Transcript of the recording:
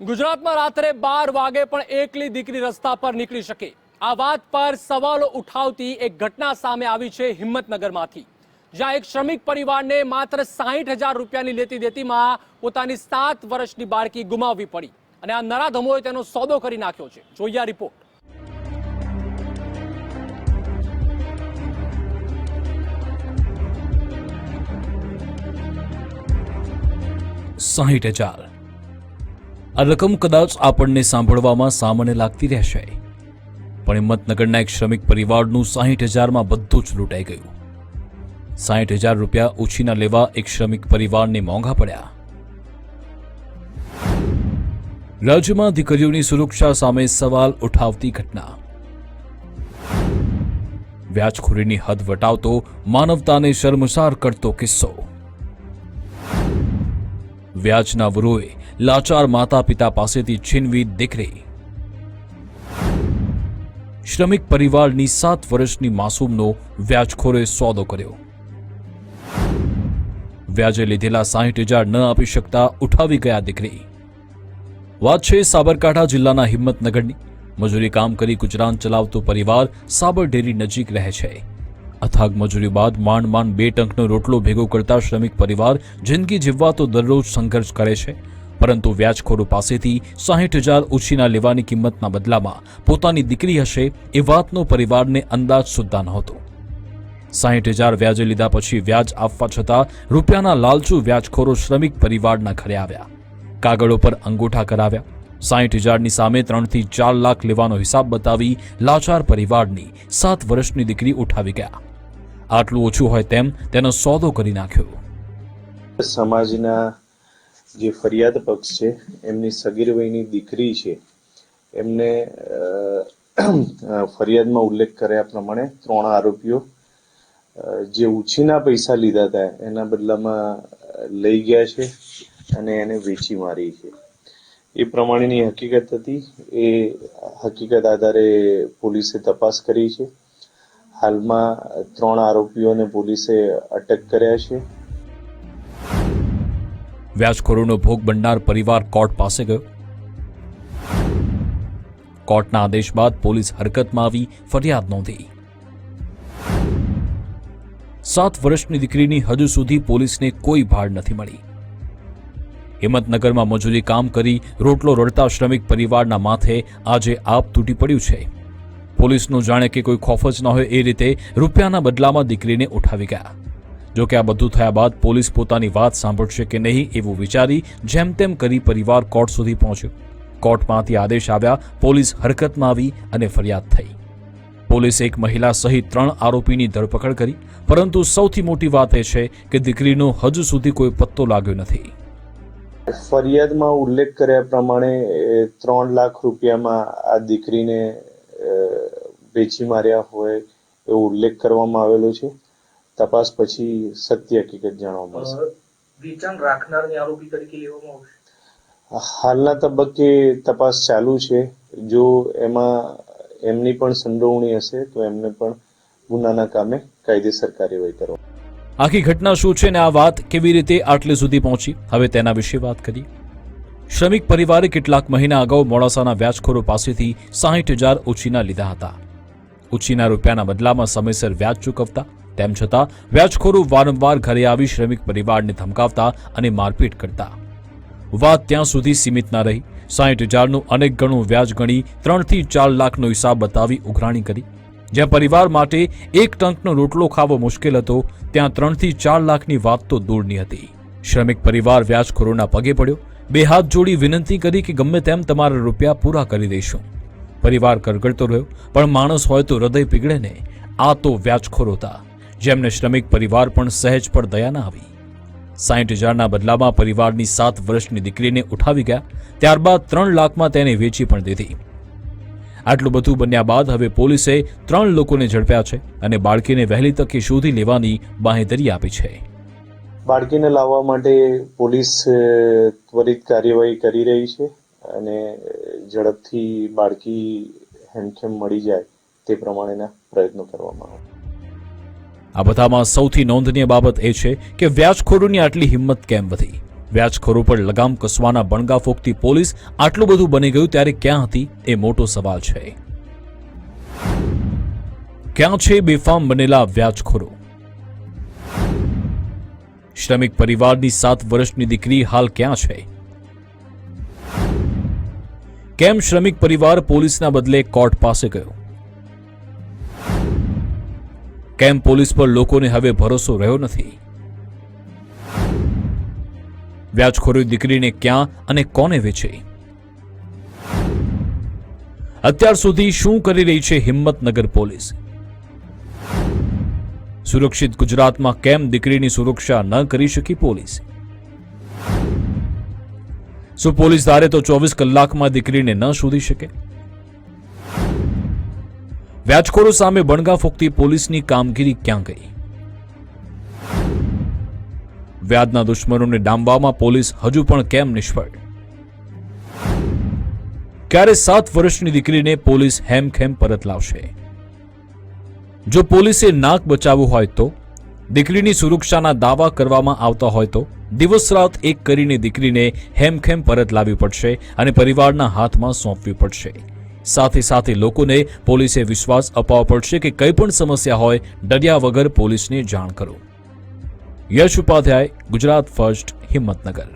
ગુજરાતમાં રાત્રે બાર વાગે પણ એકલી દીકરી રસ્તા પર નીકળી શકે. આ વાત પર સવાલો ઉઠાવતી એક ઘટના સામે આવી છે હિંમતનગરમાંથી. જ્યાં એક શ્રમિક પરિવારને માત્ર સાહીઠ હજાર રૂપિયાની લેતી દેતીમાં પોતાની સાત વર્ષની બાળકી ગુમાવવી પડી અને આ નરાધમોએ તેનો સોદો કરી નાખ્યો છે. જોઈએ રિપોર્ટ. સાહીઠ હજાર. આ રકમ કદાચ આપણને સાંભળવામાં સામાન્ય લાગતી રહેશે. પણ હિંમતનગરના એક શ્રમિક પરિવારનું સાહીઠ હજારમાં બધું જ લૂંટાઈ ગયું. સાહીઠ હજાર રૂપિયા ઉછીના લેવા એક શ્રમિક પરિવારને મોંઘા પડ્યા. રાજ્યમાં દીકરીઓની સુરક્ષા સામે સવાલ ઉઠાવતી ઘટના. વ્યાજખોરીની હદ વટાવતો, માનવતાને શર્મસાર કરતો કિસ્સો. વ્યાજના વરોએ લાચાર માતા પિતા પાસેથી છીનવી દીકરી. શ્રમિક પરિવારની સાત વર્ષની માસૂમનો વ્યાજખોરે સોદો કર્યો. વ્યાજે લીધેલા સાહીઠ હજાર ન આપી શકતા ઉઠાવી ગયા દીકરી. વાત છે સાબરકાંઠા જિલ્લાના હિંમતનગરની. મજૂરી કામ કરી ગુજરાન ચલાવતો પરિવાર સાબરડેરી નજીક રહે છે. અથાગ મજૂરી બાદ માંડ માંડ બે ટંકનો રોટલો ભેગો કરતા શ્રમિક પરિવાર જિંદગી જીવવા તો દરરોજ સંઘર્ષ કરે છે. પરંતુ વ્યાજખોરો પાસેથી સાહીઠ હજાર ઉછીના લેવાની કિંમતના બદલામાં પોતાની દીકરી હશે એ વાતનો પરિવારને અંદાજ સુદ્ધા નહોતો. સાહીઠ હજાર વ્યાજે લીધા પછી વ્યાજ આપવા છતાં રૂપિયાના લાલચુ વ્યાજખોરો શ્રમિક પરિવારના ઘરે આવ્યા. કાગળો પર અંગૂઠા કરાવ્યા. સાહીઠ હજારની સામે ત્રણથી ચાર લાખ લેવાનો હિસાબ બતાવી લાચાર પરિવારની સાત વર્ષની દીકરી ઉઠાવી ગયા. આટલું ઓછું હોય તેમ તેનો સોદો કરી નાખ્યો. સમાજના જે ફરિયાદ પક્ષ છે, એમની સગીર વયની દીકરી છે, એમને ફરિયાદમાં ઉલ્લેખ કર્યા પ્રમાણે ત્રણ આરોપીઓ જે ઉછીના પૈસા લીધા હતા, એના બદલામાં લઈ ગયા છે અને એને વેચી મારી છે. એ પ્રમાણેની હકીકત હતી. એ હકીકત આધારે પોલીસે તપાસ કરી છે. હાલમાં ત્રણ આરોપીઓને પોલીસે અટક કર્યા છે. વ્યાજખોરોનો ભોગ બનનાર પરિવાર કોર્ટ પાસે ગયો. કોર્ટના આદેશ બાદ પોલીસ હરકતમાં આવી ફરિયાદ નોંધી. સાત વર્ષની દીકરીની હજુ સુધી પોલીસને કોઈ ભાડ નથી મળી. હિંમતનગરમાં મજૂરી કામ કરી રોટલો રડતા શ્રમિક પરિવારના માથે આજે આપ તૂટી પડ્યું છે. પોલીસનું જાણે કે કોઈ ખોફ જ ન હોય એ રીતે રૂપિયાના બદલામાં દીકરીને ઉઠાવી ગયા. જો કે આ બધું થયા બાદ પોલીસ પોતાની વાત સાંભળશે કે નહીં એવું વિચારી જેમ તેમ કરી પરિવાર કોર્ટ સુધી પહોંચ્યો. કોર્ટમાંથી આદેશ આવ્યા, પોલીસ હરકતમાં આવી અને ફરિયાદ થઈ. પોલીસે એક મહિલા સહિત ત્રણ આરોપીની ધરપકડ કરી, પરંતુ સૌથી મોટી વાત એ છે કે દીકરીનો હજુ સુધી કોઈ પત્તો લાગ્યો નથી. ફરિયાદમાં ઉલ્લેખ કર્યા પ્રમાણે ત્રણ લાખ રૂપિયામાં આ દીકરીને વેચી માર્યા હોય એવો ઉલ્લેખ કરવામાં આવેલો છે. તપાસ પછી સત્ય હકીકત જાણવા મળશે. વેચાણ રાખનારને આરોપી તરીકે લેવામાં આવશે. હાલના તબક્કે તપાસ ચાલુ છે. જો એમાં એમની પણ સંડોવણી હશે તો એમને પણ ગુનાના કામે કાયદેસર કાર્યવાહી કરવા. આખી ઘટના શું છે ને આ વાત કેવી રીતે આટલે સુધી પહોંચી? હવે તેના વિશે વાત કરી શ્રમિક પરિવારે કેટલાક મહિના અગાઉ મોડાસાના વ્યાજખોરો પાસેથી સાહીઠ હજાર ઓછીના લીધા હતા. ઉછીના રૂપિયાના બદલામાં સમયસર વ્યાજ ચૂકવતા, તેમ છતાં વ્યાજખોરો વારંવાર ઘરે આવી શ્રમિક પરિવારને ધમકાવતા અને મારપીટ કરતા. વાત ત્યાં સુધી સીમિત ના રહી. સાહીઠ હજારનું અનેક ગણું વ્યાજ ગણી ત્રણથી ચાર લાખનો હિસાબ બતાવી ઉઘરાણી કરી. જ્યાં પરિવાર માટે એક ટંકનો રોટલો ખાવો મુશ્કેલ હતો, ત્યાં ત્રણથી ચાર લાખની વાત તો દૂરની હતી. શ્રમિક પરિવાર વ્યાજખોરોના પગે પડ્યો. બે હાથ જોડી વિનંતી કરી કે ગમે તેમ તમારા રૂપિયા પૂરા કરી દઈશું. પરિવાર કરગડતો રહ્યો, પણ માણસ હોય તો હૃદય પીગળે ને આ તો વ્યાજખોર હતા. જેમને શ્રમિક પરિવાર પણ સહેજ પણ દયા ના આવી. સાહીઠ હજારના બદલામાં પરિવારની સાત વર્ષની દીકરીને ઉઠાવી ગયા, ત્યારબાદ ત્રણ લાખમાં તેને વેચી પણ દીધી. આટલું બધું બન્યા બાદ હવે પોલીસે ત્રણ લોકોને ઝડપ્યા છે અને બાળકીને વહેલી તકે શોધી લેવાની બાંહેધરી આપી છે. બાળકીને લાવવા માટે પોલીસ ત્વરિત કાર્યવાહી કરી રહી છે. અને ઝડપથી બાળકી હેમખેમ મળી જાય તે પ્રમાણેના પ્રયત્નો કરવામાં આવે. આ બધામાં સૌથી નોંધનીય બાબત એ છે કે વ્યાજખોરોની આટલી હિંમત કેમ વધી? વ્યાજખોરો પર લગામ કસવાના બણગા ફોકતી પોલીસ આટલું બધું બની ગયું ત્યારે ક્યાં હતી એ મોટો સવાલ છે. ક્યાં છે બેફામ બનેલા વ્યાજખોરો? શ્રમિક પરિવારની સાત વર્ષની દીકરી હાલ ક્યાં છે? કેમ શ્રમિક પરિવાર પોલીસના બદલે કોર્ટ પાસે ગયો? કેમ પોલીસ પર લોકોને હવે ભરોસો રહ્યો નથી? વ્યાજખોરી દીકરીને ક્યાં અને કોને વેચે? અત્યાર સુધી શું કરી રહી છે હિંમતનગર પોલીસ? સુરક્ષિત ગુજરાતમાં કેમ દીકરીની સુરક્ષા ન કરી શકી પોલીસ? શું પોલીસ ધારે તો ચોવીસ કલાકમાં દીકરીને ન શોધી શકે? વ્યાજખોરો સામે બણગા ફૂંકતી પોલીસની કામગીરી ક્યાં ગઈ? વ્યાજના દુશ્મનોને ડામવામાં પોલીસ હજુ પણ કેમ નિષ્ફળ? ક્યારે સાત વર્ષની દીકરીને પોલીસ હેમખેમ પરત લાવશે? જો પોલીસે નાક બચાવવું હોય તો, દીકરીની સુરક્ષાના દાવા કરવામાં આવતા હોય તો દિવસ રાત એક કરીને દીકરીને હેમખેમ પરત લાવવી પડશે અને પરિવારના હાથમાં સોંપવી પડશે. સાથે સાથે લોકોને પોલીસે વિશ્વાસ અપાવવો પડશે કે કંઈ પણ સમસ્યા હોય, ડર્યા વગર પોલીસને જાણ કરો. યશ ઉપાધ્યાય, ગુજરાત ફર્સ્ટ, હિંમતનગર.